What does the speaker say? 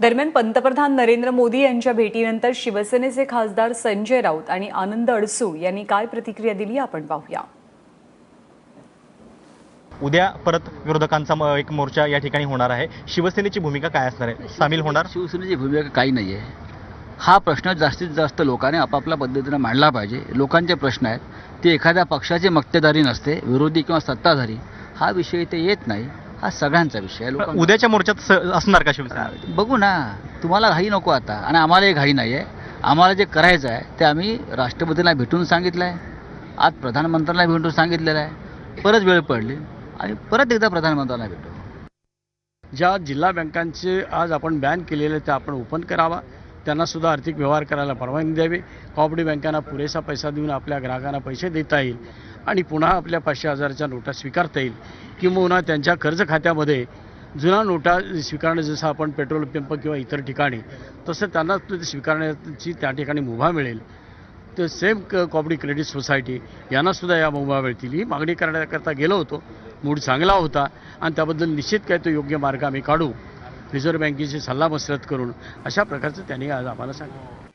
दरम्यान पंतप्रधान नरेंद्र मोदी यांच्या भेटीनंतर शिवसेनेचे खासदार संजय राऊत आणि आनंद अडसूळ यांनी काय प्रतिक्रिया दिली आपण पाहूया. उद्या परत विरोधकांचा म- एक मोर्चा या ठिकाणी होणार आहे. शिवसेनेची भूमिका काय असणार आहे? सामील होणार? शिवसेनेची भूमिका काही नाही आहे हा प्रश्न जास्तीत जास्त लोकांनी आपापल्या पद्धतीनं मांडला पाहिजे. लोकांचे प्रश्न आहेत. ते एखाद्या पक्षाची मक्तेदारी नसते विरोधी किंवा सत्ताधारी. हा विषय इथे येत नाही. हा सगळ्यांचा विषय आहे उद्याच्या मोर्चात स- असणार का शिवसेना? बघू ना तुम्हाला घाई नको आता. आणि आम्हालाही घाई नाही आहे आम्हाला जे करायचं आहे ते आम्ही राष्ट्रपतींना भेटून सांगितलं आहे आज प्रधानमंत्र्यांना भेटून सांगितलेलं आहे. परत वेळ पडली. आणि परत एकदा प्रधानमंत्र्यांना भेटू. ज्या जिल्हा बँकांचे आज आपण बॅन केलेले ते आपण ओपन करावा. त्यांना सुद्धा आर्थिक व्यवहार करायला परवानगी द्यावी. कॉपरेटिव्ह बँकांना पुरेसा पैसा देऊन आपल्या ग्राहकांना पैसे देता येईल. आणि पुन्हा आपल्या पाचशे हजाराच्या नोटा स्वीकारता येईल. किंबहुना त्यांच्या कर्ज खात्यामध्ये जुना नोटा स्वीकारणं जसं आपण पेट्रोल पंप किंवा इतर ठिकाणी तसं त्यांना स्वीकारण्याची त्या ठिकाणी मुभा मिळेल. तर सेम क कॉपरेटिव्ह क्रेडिट सोसायटी यांनासुद्धा या मुभा मिळतील. ही मागणी करण्याकरता गेलो होतो. मूड चांगला होता. आणि त्याबद्दल निश्चित काय तो योग्य मार्ग आम्ही काढू. रिझर्व्ह बँकेची सल्लामसलत करून अशा प्रकारचं त्यांनी आज आम्हाला सांगितलं.